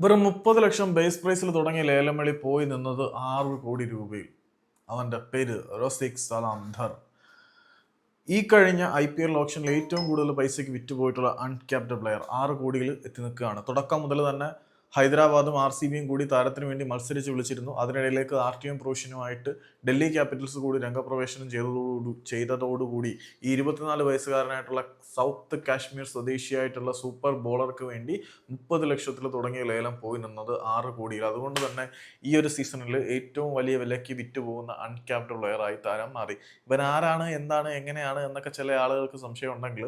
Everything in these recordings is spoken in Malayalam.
വെറും മുപ്പത് ലക്ഷം ബേസ് പ്രൈസിൽ തുടങ്ങിയ ലേലമളി പോയി നിന്നത് ആറ് കോടി രൂപയിൽ. അവന്റെ പേര് റോസിക് സലാം ധർ. ഈ കഴിഞ്ഞ ഐ പി എൽ ഓപ്ഷനിൽ ഏറ്റവും കൂടുതൽ പൈസയ്ക്ക് വിറ്റുപോയിട്ടുള്ള അൺക്യാപ്ഡ് പ്ലെയർ ആറ് കോടിയിൽ എത്തി നിൽക്കുകയാണ്. തുടക്കം മുതൽ തന്നെ ഹൈദരാബാദും ആർ സി ബിയും കൂടി താരത്തിന് വേണ്ടി മത്സരിച്ച് വിളിച്ചിരുന്നു. അതിനിടയിലേക്ക് ആർ ടി എം പ്രൊവിഷനുമായിട്ട് ഡൽഹി ക്യാപിറ്റൽസ് കൂടി രംഗപ്രവേശനം ചെയ്തതോടു ചെയ്തതോടുകൂടി ഈ ഇരുപത്തിനാല് വയസ്സുകാരനായിട്ടുള്ള സൗത്ത് കാശ്മീർ സ്വദേശിയായിട്ടുള്ള സൂപ്പർ ബോളർക്ക് വേണ്ടി മുപ്പത് ലക്ഷത്തിൽ തുടങ്ങിയ ലേലം പോയി നിന്നത് ആറ് കോടിയിൽ. അതുകൊണ്ട് തന്നെ ഈ ഒരു സീസണിൽ ഏറ്റവും വലിയ വിലയ്ക്ക് വിറ്റുപോകുന്ന അൺക്യാപ്ഡ് പ്ലെയറായി താരം മാറി. ഇവൻ ആരാണ് എന്താണ് എങ്ങനെയാണ് എന്നൊക്കെ ചില ആളുകൾക്ക് സംശയം ഉണ്ടെങ്കിൽ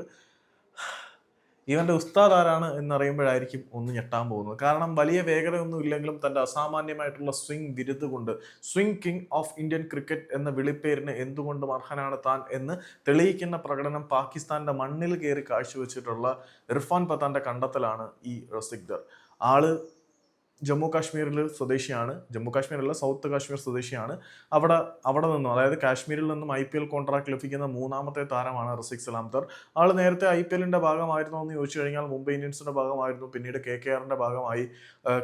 ഇവന്റെ ഉസ്താദ് ആരാണ് എന്നറിയുമ്പോഴായിരിക്കും ഒന്ന് ഞെട്ടാൻ പോകുന്നത്. കാരണം വലിയ വേഗതയൊന്നും ഇല്ലെങ്കിലും തന്റെ അസാമാന്യമായിട്ടുള്ള സ്വിംഗ് വിരുദ്ധ കൊണ്ട് swing king of Indian cricket എന്ന വിളിപ്പേരിന് എന്തുകൊണ്ടും അർഹനാണ് താൻ എന്ന് തെളിയിക്കുന്ന പ്രകടനം പാകിസ്ഥാന്റെ മണ്ണിൽ കയറി കാഴ്ചവെച്ചിട്ടുള്ള ഇർഫാൻ പത്താന്റെ കണ്ടെത്തലാണ് ഈ റസിഖ്ദർ ആൾ ജമ്മു കാശ്മീരിൽ സ്വദേശിയാണ്. ജമ്മു കാശ്മീരല്ല സൗത്ത് കാശ്മീർ സ്വദേശിയാണ്. അവിടെ അവിടെ നിന്നും അതായത് കാശ്മീരിൽ നിന്നും ഐ പി എൽ കോൺട്രാക്ട് ലഭിക്കുന്ന മൂന്നാമത്തെ താരമാണ് റസിക് സലാംതർ. ആൾ നേരത്തെ ഐ പി എല്ലിന്റെ ഭാഗമായിരുന്നോ എന്ന് ചോദിച്ചു കഴിഞ്ഞാൽ മുംബൈ ഇന്ത്യൻസിന്റെ ഭാഗമായിരുന്നു. പിന്നീട് കെ കെ ആറിന്റെ ഭാഗമായി.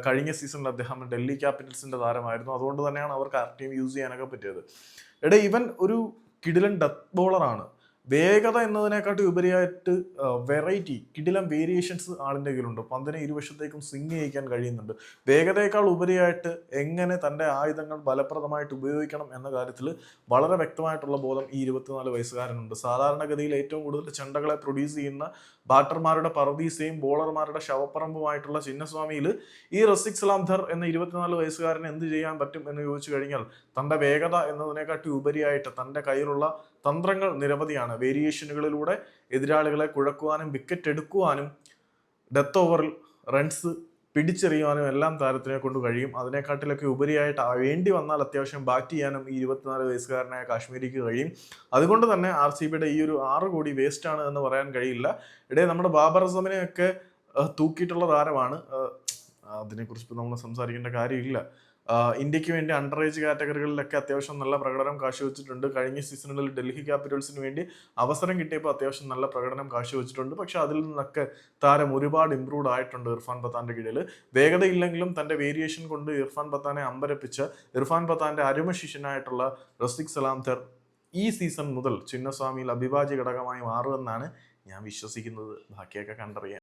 കഴിഞ്ഞ സീസണിൽ അദ്ദേഹം ഡൽഹി ക്യാപിറ്റൽസിന്റെ താരമായിരുന്നു. അതുകൊണ്ട് തന്നെയാണ് അവർക്ക് ആ ടീം യൂസ് ചെയ്യാനൊക്കെ പറ്റിയത്. എടേ ഇവൻ ഒരു കിടിലൻ ഡെത്ത് ബോളറാണ് വേഗത എന്നതിനെക്കാട്ടി ഉപരിയായിട്ട് വെറൈറ്റി കിടിലം വേരിയേഷൻസ് ആളിന്റെ കയ്യിലുണ്ട്. പന്തിനെ ഇരുവശത്തേക്കും സ്വിങ് ചെയ്യിക്കാൻ കഴിയുന്നുണ്ട്. വേഗതയേക്കാൾ ഉപരിയായിട്ട് എങ്ങനെ തന്റെ ആയുധങ്ങൾ ഫലപ്രദമായിട്ട് ഉപയോഗിക്കണം എന്ന കാര്യത്തിൽ വളരെ വ്യക്തമായിട്ടുള്ള ബോധം ഈ ഇരുപത്തിനാല് വയസ്സുകാരനുണ്ട്. സാധാരണഗതിയിൽ ഏറ്റവും കൂടുതൽ ചെണ്ടകളെ പ്രൊഡ്യൂസ് ചെയ്യുന്ന ബാറ്റർമാരുടെ പർദീസയും ബോളർമാരുടെ ശവപ്പറമ്പുമായിട്ടുള്ള ചിന്നസ്വാമിയിൽ ഈ റസിക് സലാംധർ എന്ന ഇരുപത്തിനാല് വയസ്സുകാരൻ എന്ത് ചെയ്യാൻ പറ്റും എന്ന് ചോദിച്ചു കഴിഞ്ഞാൽ തന്റെ വേഗത എന്നതിനെക്കാട്ടി ഉപരിയായിട്ട് തന്റെ കയ്യിലുള്ള തന്ത്രങ്ങൾ നിരവധിയാണ്. വേരിയേഷനുകളിലൂടെ എതിരാളികളെ കുഴക്കുവാനും വിക്കറ്റ് എടുക്കുവാനും ഡെത്ത് ഓവറിൽ റൺസ് പിടിച്ചെറിയുവാനും എല്ലാം താരത്തിനെ കൊണ്ട് കഴിയും. അതിനെക്കാട്ടിലൊക്കെ ഉപരിയായിട്ട് വേണ്ടി വന്നാൽ അത്യാവശ്യം ബാറ്റ് ചെയ്യാനും ഈ ഇരുപത്തിനാല് വയസ്സുകാരനായ കാശ്മീരിക്ക് കഴിയും. അതുകൊണ്ട് തന്നെ ആർ സി ബിയുടെ ഈ ഒരു ആറ് കോടി വേസ്റ്റ് ആണ് എന്ന് പറയാൻ കഴിയില്ല. ഇടയിൽ നമ്മുടെ ബാബർ അസമിനെയൊക്കെ തൂക്കിയിട്ടുള്ള താരമാണ്. അതിനെക്കുറിച്ച് നമ്മൾ സംസാരിക്കേണ്ട കാര്യമില്ല. ഇന്ത്യയ്ക്ക് വേണ്ടി അണ്ടർ ഏജ് കാറ്റഗറികളിലൊക്കെ അത്യാവശ്യം നല്ല പ്രകടനം കാഴ്ചവെച്ചിട്ടുണ്ട്. കഴിഞ്ഞ സീസണുകളിൽ ഡൽഹി ക്യാപിറ്റൽസിന് വേണ്ടി അവസരം കിട്ടിയപ്പോൾ അത്യാവശ്യം നല്ല പ്രകടനം കാഴ്ചവെച്ചിട്ടുണ്ട്. പക്ഷെ അതിൽ നിന്നൊക്കെ താരം ഒരുപാട് ഇമ്പ്രൂവ് ആയിട്ടുണ്ട് ഇർഫാൻ പത്താന്റെ കീഴിൽ. വേഗതയില്ലെങ്കിലും തന്റെ വേരിയേഷൻ കൊണ്ട് ഇർഫാൻ പത്താനെ അമ്പരപ്പിച്ച് ഇർഫാൻ പത്താന്റെ അരുമ ശിഷ്യനായിട്ടുള്ള റസിക് സലാംതർ ഈ സീസൺ മുതൽ ചിന്നസ്വാമിയിൽ അഭിഭാജ്യ ഘടകമായി മാറുമെന്നാണ് ഞാൻ വിശ്വസിക്കുന്നത്. ബാക്കിയൊക്കെ കണ്ടറിയാം.